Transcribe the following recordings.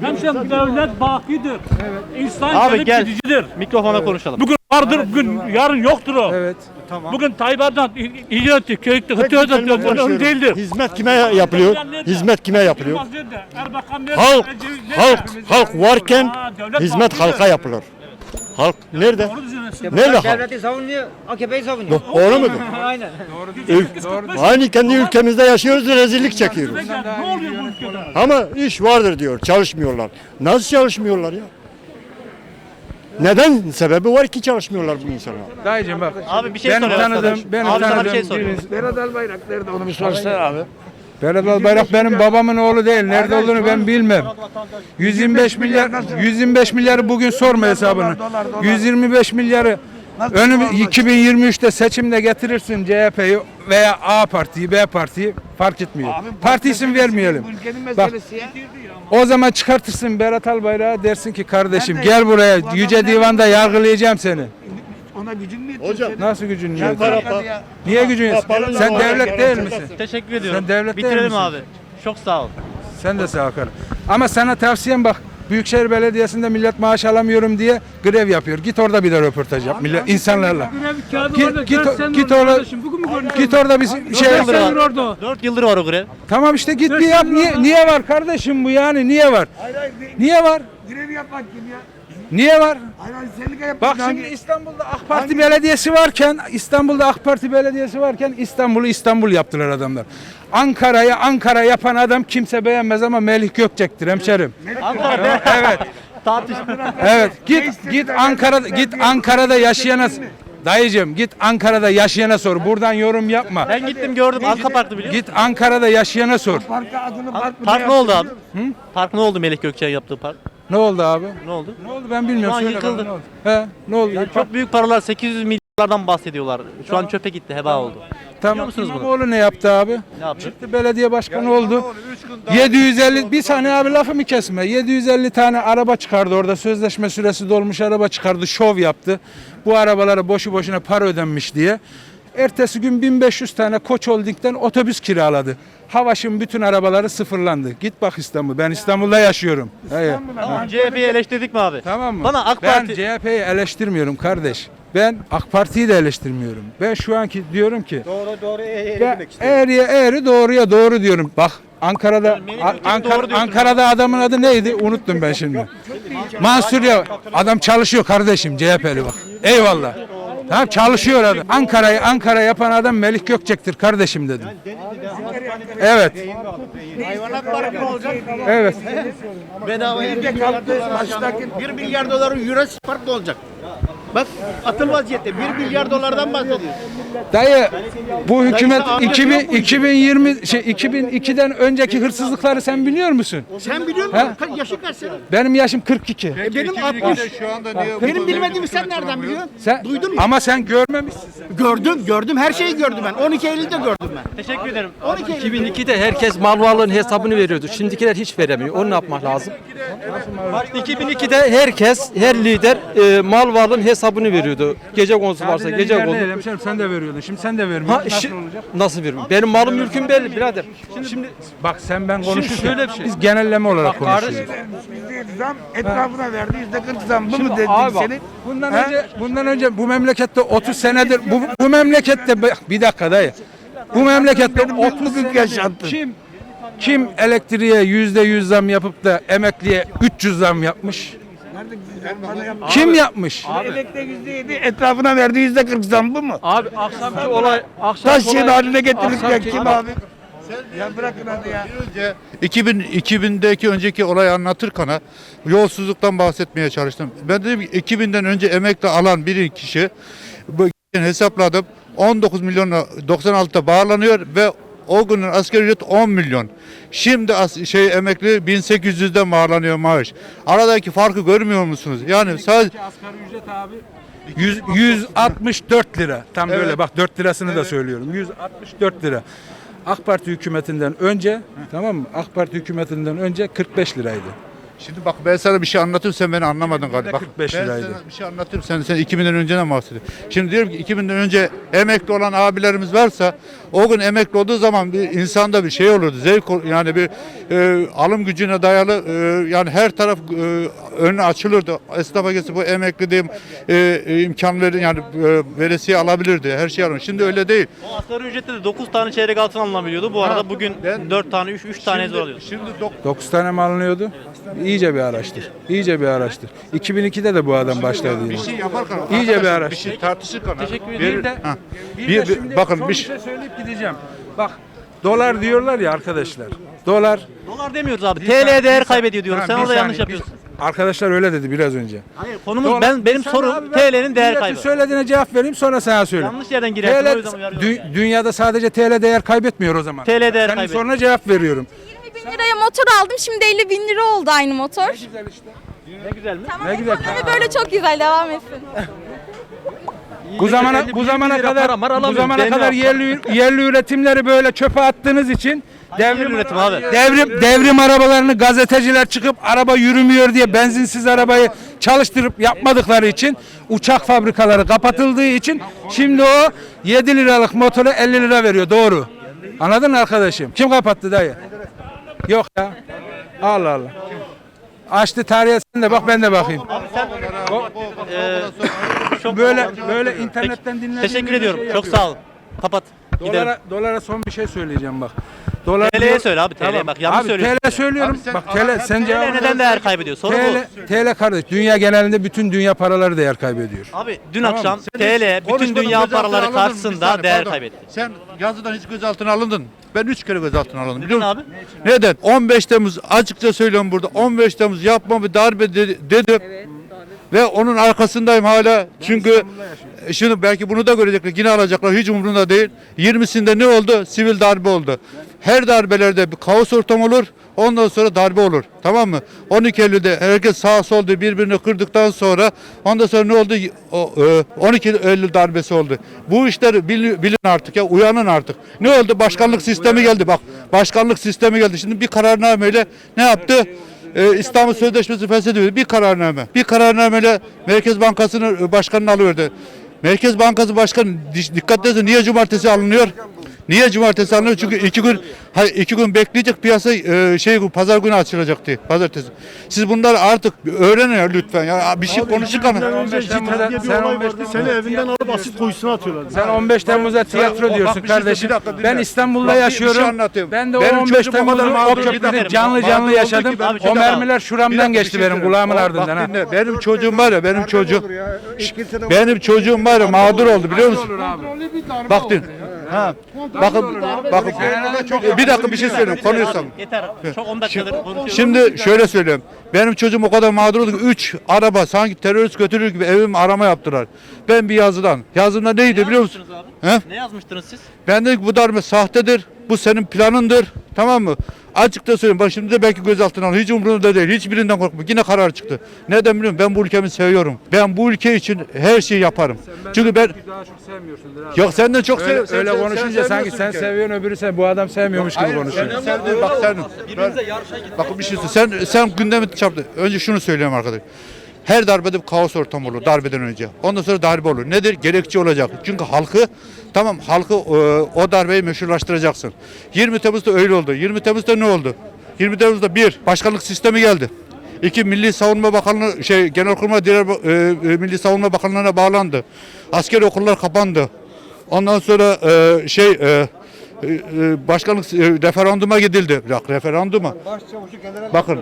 Hemşerim devlet bakidir. İnsan Abi gelip gel. gidicidir. Mikrofona konuşalım. Bugün vardır, bugün yarın yoktur o. Evet. Bugün Tayyip Erdoğan iyi etti, köyükte, hıtı ödedi, onu değildir. Hizmet kime yapılıyor? Hizmet kime yapılıyor? Erbakan nerede? Halk, Ecevit nerede? halk, halk varken devlet hizmet bakidir. halka yapılır. Halk nerede? Nerede halk? Devleti savunuyor, AKP'yi savunuyor. Doğru mudur? Aynen. Ül- Aynı kendi ülkemizde yaşıyoruz rezillik çekiyoruz. Ne oluyor bu ülkede? Ama iş vardır diyor, çalışmıyorlar. Nasıl çalışmıyorlar ya? Neden? Sebebi var ki çalışmıyorlar bu insanlar. Dayıcım bak. Abi bir şey benim soruyor tanıdığım, arkadaş. benim Abi sana bir tanıdığım şey soruyor. birisi- Berat Albayrak nerede onu bir sorsana abi. Berat Albayrak benim babamın oğlu değil. Nerede olduğunu ben bilmem. 125 milyar 125 milyarı bugün sorma hesabını. 125 milyarı önüm 2023'te seçimde getirirsin CHP'yi veya A partiyi, B partiyi fark etmiyor. Parti isim vermeyelim. Bak o zaman çıkartırsın Berat Albayrak'a dersin ki kardeşim gel buraya Yüce Divan'da yargılayacağım seni. Ona gücün mü yetti? Hocam, Nasıl gücün Sen yok? tarafa ya. Niye gücün yok? Kapalı Sen devlet değil misin? Teşekkür ediyorum. Sen devlet değil Bitirelim misin? abi. Çok sağ ol. Sen de sağ ol. Ama sana tavsiyem bak. Büyükşehir Belediyesi'nde millet maaş alamıyorum diye grev yapıyor. Git orada bir de röportaj yap millet insanlarla. Git git git orada git orada bir şey yıldır var. 4 yıldır var o grev. Tamam işte git bir yap. Niye niye var kardeşim bu yani? Niye var? Hayır hayır. Niye var? Grev yapmak kim ya? Niye var? Hayır sendika. Bak şimdi İstanbul'da AK Parti belediyesi varken, İstanbul'da AK Parti belediyesi varken İstanbul'u İstanbul yaptılar adamlar. Ankara'ya Ankara yapan adam kimse beğenmez ama Melih Gökçek'tir hemşerim. Ankara'da. Evet. Tartış. Evet. Git git Ankara'da git Ankara'da yaşayana Dayıcım git Ankara'da yaşayana sor. Buradan yorum yapma. Ben gittim gördüm. Arka parkta biliyor musun? Git Ankara'da yaşayana sor. Parka adını park mı Park ne oldu abi? yaptın? Park ne oldu Melih Gökçe'nin yaptığı park? Ne oldu abi? Ne oldu? Ne oldu ben bilmiyorum. Şu an Söyle yıkıldı. bana, Ne oldu? He, ne oldu? Yani çok büyük paralar 800 milyardan bahsediyorlar. Şu an çöpe gitti, heba oldu. Biliyor Tamam. musunuz bunu? İmamoğlu ne yaptı abi? Ne yaptı? Çıktı belediye başkanı oldu. 750 bir saniye abi lafımı kesme. 750 tane araba çıkardı orada. Sözleşme süresi dolmuş araba çıkardı. Şov yaptı. Bu arabalara boşu boşuna para ödenmiş diye. Ertesi gün 1500 tane Koç Holding'den otobüs kiraladı. Havaş'ın bütün arabaları sıfırlandı. Git bak İstanbul. Ben İstanbul'da yaşıyorum. Hayır. Tamam, CHP'yi eleştirdik mi abi? Tamam mı? Bana AK ben Parti... CHP'yi eleştirmiyorum kardeş. Ben AK Parti'yi de eleştirmiyorum. Ben şu anki diyorum ki Doğru doğru ben eğriye eğri doğruya doğru diyorum. Bak Ankara'da Melih Ankara, doğru diyorsun. Ankara'da adamın adı neydi? Unuttum ben şimdi. Mansur ya adam çalışıyor kardeşim CHP'li bak. Eyvallah. Tamam çalışıyor adam. Ankara'yı Ankara yapan adam Melih Gökçek'tir kardeşim dedim. Evet. Hayvanat parkı olacak. Evet. Bedavaya Bir de kalktı baştaki 1 milyar doların Jurassic Park olacak? Bak atıl vaziyette 1 milyar dolardan bahsediyoruz. Dayı bu hükümet Dayısı 2000, yok mu? 2020 şey 2002'den önceki hırsızlıkları sen biliyor musun? Sen biliyor musun? Kaç yaşın kaç senin? Benim yaşım 42. E benim 60. Benim bilmediğimi sen nereden biliyorsun? Sen Duydun mu? Ama sen görmemişsin. Gördüm, gördüm. Her şeyi gördüm ben. 12 Eylül'de gördüm ben. Teşekkür ederim. 12 Eylül'de. 2002'de herkes mal varlığının hesabını veriyordu. Şimdikiler hiç veremiyor. Onu ne yapmak lazım? 2002'de herkes, her lider e, mal varlığının hesabını veriyordu. Gece konusu varsa gece değil, hemşerim sen de veriyordun. Şimdi sen de vermiyorsun. Ha, Nasıl olacak? nasıl veriyorum? Benim malım mülküm belli birader. Şimdi, Bak sen ben konuşurken şöyle bir şey. biz genelleme olarak konuşuyoruz. yüzde zam etrafına verdi yüzde 40 zam. Bu mu dedi Abi bak, senin? bundan He? önce bundan önce bu memlekette 30 senedir bu, bu memlekette bak, bir dakika dayı. Bu memlekette Benim 30 mutluluk senedir yaşantım. kim kim elektriğe yüzde yüz zam yapıp da emekliye 300 zam yapmış? Kim yapmış? Emekte yüzde yedi etrafına verdi yüzde 40 zam bu mu? abi akşamki olay akşam Taş yığın haline getirdik ya akşamki- kim abi? Ya bırakın hadi ya. 2000 2000'deki önceki olayı anlatırken yolsuzluktan bahsetmeye çalıştım. Ben dedim ki 2000'den önce emekli alan bir kişi bu hesapladım 19 milyon 96'da bağlanıyor ve o günün asgari ücret 10 milyon. Şimdi as- şey emekli 1800'den bağlanıyor maaş. Aradaki farkı görmüyor musunuz? Yani sadece Asgari ücret abi 100, 164 lira. Tam böyle bak 4 lirasını da söylüyorum. 164 lira. AK Parti hükümetinden önce tamam mı? AK Parti hükümetinden önce 45 liraydı. Şimdi bak ben sana bir şey anlatayım sen beni anlamadın galiba. Bak 45 ben liraydı. sana bir şey anlatayım sen sen 2000'den önceden bahsediyorsun. Şimdi diyorum ki 2000'den önce emekli olan abilerimiz varsa o gün emekli olduğu zaman bir insanda bir şey olurdu. Zevk yani bir e, alım gücüne dayalı e, yani her taraf e, önü açılırdı. Esnafa geçip bu emekli diyeyim e, e, imkanları yani e, veresiye alabilirdi. Her şey alır. Şimdi öyle değil. O asgari ücrette de 9 tane çeyrek altın alınabiliyordu. Bu arada bugün ben- 4 tane 3 3 tane zor alıyoruz. Şimdi dok- 9 tane mi alınıyordu? İyice bir araştır. İyice bir araştır. 2002'de de bu adam başladı bir şey yaparken İyice bir araştır. bir şey tartışırken Teşekkür bir- ederim de. ha. Bir, Bir- de şimdi bakın son bir şey- şey söyleyip gideceğim. Bak dolar diyorlar ya arkadaşlar. Dolar Dolar demiyoruz abi. TL değer kaybediyor diyoruz. Sen orada yanlış saniye, yapıyorsun. Arkadaşlar öyle dedi biraz önce. Hayır konumuz Dolar- ben benim saniye sorum TL'nin değer kaybı. söylediğine cevap vereyim sonra sana söyleyeyim. Yanlış yerden girersin o yüzden TL, dü- yani. dünyada sadece TL değer kaybetmiyor o zaman. TL değer Senin kaybediyor. soruna cevap veriyorum. 20 bin liraya motor aldım. Şimdi 50 bin lira oldu aynı motor. Güzel işte. Ne güzel mi? Tamam Ne güzel. ekonomi böyle çok güzel devam etsin. Bu zamana 50 bu zamana kadar bu zamana kadar yerli yerli üretimleri böyle çöpe attığınız için devrim üretim abi? Devrim devrim arabalarını gazeteciler çıkıp araba yürümüyor diye benzinsiz arabayı çalıştırıp yapmadıkları için uçak fabrikaları kapatıldığı için şimdi o 7 liralık motora 50 lira veriyor. Doğru. Anladın mı arkadaşım? Kim kapattı dayı? Yok ya. Allah Allah. Açtı tarihe sen de bak ben de bakayım. Ee, çok Böyle böyle internetten dinlediğim Teşekkür ediyorum. şey çok sağ ol. Kapat. Gidelim. Dolara, dolara son bir şey söyleyeceğim bak. Dolar TL'ye söyle abi, TL'ye bak, yanlış abi, söylüyorsun. TL söylüyorum. Abi sen- bak abi TL sen TL cevap neden değer kaybediyor? Soru bu. TL, TL kardeş dünya genelinde bütün dünya paraları değer kaybediyor. Abi dün Tamam, akşam Sen TL bütün konuşmadın, dünya gözaltına paraları alındın mı? Bir karşısında saniye, değer pardon. kaybetti. Sen yazıdan hiç gözaltına alındın. Ben 3 kere gözaltına alındım. Biliyor Neden musun? abi? Neden? 15 Temmuz açıkça söylüyorum burada. 15 Temmuz yapma bir darbe dedi, dedim. Ve onun arkasındayım hala. Çünkü e, şimdi belki bunu da görecekler. Yine alacaklar. Hiç umurunda değil. 20'sinde ne oldu? Sivil darbe oldu. Her darbelerde bir kaos ortam olur. Ondan sonra darbe olur. Tamam mı? 12 Eylül'de herkes sağ sol diye birbirini kırdıktan sonra ondan sonra ne oldu? O, e, 12 Eylül darbesi oldu. Bu işler bilin, bilin artık ya uyanın artık. Ne oldu? Başkanlık sistemi geldi bak. Başkanlık sistemi geldi. Şimdi bir kararnameyle ne yaptı? Ee, İstanbul Sözleşmesi feshediyor. Bir kararname. Bir kararnameyle Merkez Bankası'nın e, başkanını alıyordu. Merkez Bankası Başkanı di- dikkat edin niye cumartesi alınıyor? Niye cumartesi alınıyor? Çünkü iki gün hayır, iki gün bekleyecek piyasa e, şey pazar günü açılacaktı. Pazartesi. Siz bunları artık öğrenin ya lütfen. Ya bir şey Sen 15 Temmuz'a sen 15 Seni evinden alıp asit kuyusuna atıyorlar. sen 15 Temmuz'a tiyatro diyorsun şey- kardeşim. Ben İstanbul'da yaşıyorum. şey. Ben de o Benim 15 çocuğum o köprüde bir canlı dakika, canlı yaşadım. O mermiler şuramdan geçti şey benim kulağımın ardından ha. Benim çocuğum var ya benim çocuğum. Benim çocuğum var ya mağdur oldu biliyor musun? Bak din. Ha. Bakın bakın bir dakika bir şey söyleyeyim konuşsam. Yeter. Çok 10 dakikadır konuşuyoruz. Şimdi şöyle söyleyeyim. Benim çocuğum o kadar mağdur oldu ki 3 araba sanki terörist götürür gibi evim arama yaptılar. Ben bir yazıdan. Yazımda neydi biliyor musun? He? Ne yazmıştınız siz? Ben dedim ki bu darbe sahtedir. Bu senin planındır. Tamam mı? Açıkça söyleyeyim. Bak şimdi de belki gözaltına al. Hiç umurumda değil. Hiçbirinden korkma. Yine karar çıktı. Neden biliyor musun? Ben bu ülkemi seviyorum. Ben bu ülke için her şeyi yaparım. Çünkü ben daha çok sevmiyorsundur abi. Yok senden çok Öyle, seviyorum. öyle konuşunca sanki sen seviyorsun öbürü sen bu adam sevmiyormuş gibi konuşuyor. Sen, sen, bak sen, bak bir şey söyleyeyim. Sen, sen gündemi çarptı. Önce şunu söyleyeyim arkadaş. Her darbede bir kaos ortamı olur darbeden önce. Ondan sonra darbe olur. Nedir? Gerekçe olacak. Çünkü halkı tamam halkı e, o darbeyi meşrulaştıracaksın. 20 Temmuz'da öyle oldu. 20 Temmuz'da ne oldu? 20 Temmuz'da bir başkanlık sistemi geldi. İki Milli Savunma Bakanlığı şey Genelkurmay diğer e, e, Milli Savunma Bakanlığı'na bağlandı. Askeri okullar kapandı. Ondan sonra e, şey e, e, başkanlık referanduma gidildi. Bak referanduma. Bakın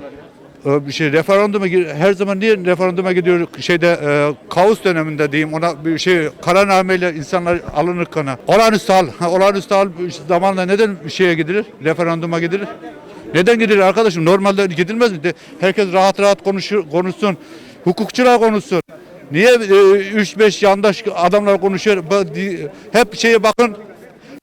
şey referanduma her zaman niye referanduma gidiyor şeyde e, kaos döneminde diyeyim ona bir şey kararnameyle insanlar alınır kana. Olağanüstü hal. Ha, olağanüstü hal zamanla neden şeye gidilir? Referanduma gidilir. Neden gidilir arkadaşım? Normalde gidilmez mi? De- Herkes rahat rahat konuşur, konuşsun. Hukukçular konuşsun. Niye 3-5 yandaş adamlar konuşuyor? Hep şeye bakın.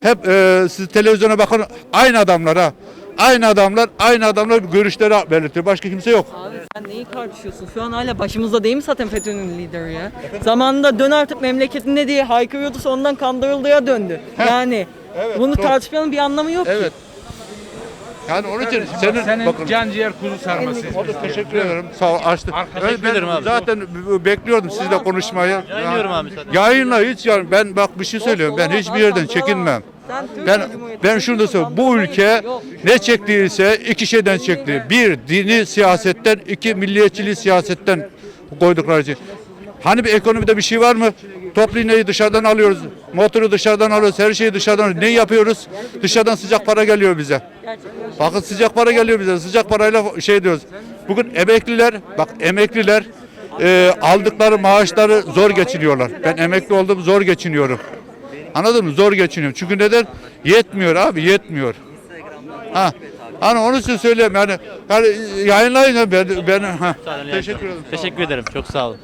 Hep e, siz televizyona bakın. Aynı adamlar ha. Aynı adamlar, aynı adamlar görüşleri belirtiyor. Başka kimse yok. Abi sen neyi tartışıyorsun? Şu an hala başımızda değil mi zaten FETÖ'nün lideri ya? Zamanında dön artık memleketinde diye haykırıyordu sonradan kandırıldığa döndü. Yani bunu doğru. tartışmanın bir anlamı yok ki. Evet. Yani onun için senin, Senin bakın can ciğer kuzu sarması. teşekkür ederim. Sağ ol. Açtı. Teşekkür ederim abi. Zaten bekliyordum sizle konuşmayı. Yayınlıyorum abi zaten. Yayınla hiç yani ben bak bir şey söylüyorum. Ben hiçbir yerden çekinmem. Ben ben şunu da söyleyeyim. Bu ülke ne çektiyse iki şeyden çekti. Bir dini siyasetten, iki milliyetçiliği siyasetten koydukları için. Hani bir ekonomide bir şey var mı? Toplu iğneyi dışarıdan alıyoruz. Motoru dışarıdan alıyoruz. Her şeyi dışarıdan alıyoruz. Ne yapıyoruz? Dışarıdan sıcak para geliyor bize. Bakın sıcak para geliyor bize. Sıcak parayla şey diyoruz. Bugün emekliler, bak emekliler e, aldıkları maaşları zor geçiniyorlar. Ben emekli oldum zor geçiniyorum. Anladın mı? Zor geçiniyorum. Çünkü neden? Yetmiyor abi, yetmiyor. Ha. Hani onun için söyleyeyim yani, yani yayınlayın ya ben ben ha. Teşekkür ederim. Teşekkür ederim. Çok sağ olun.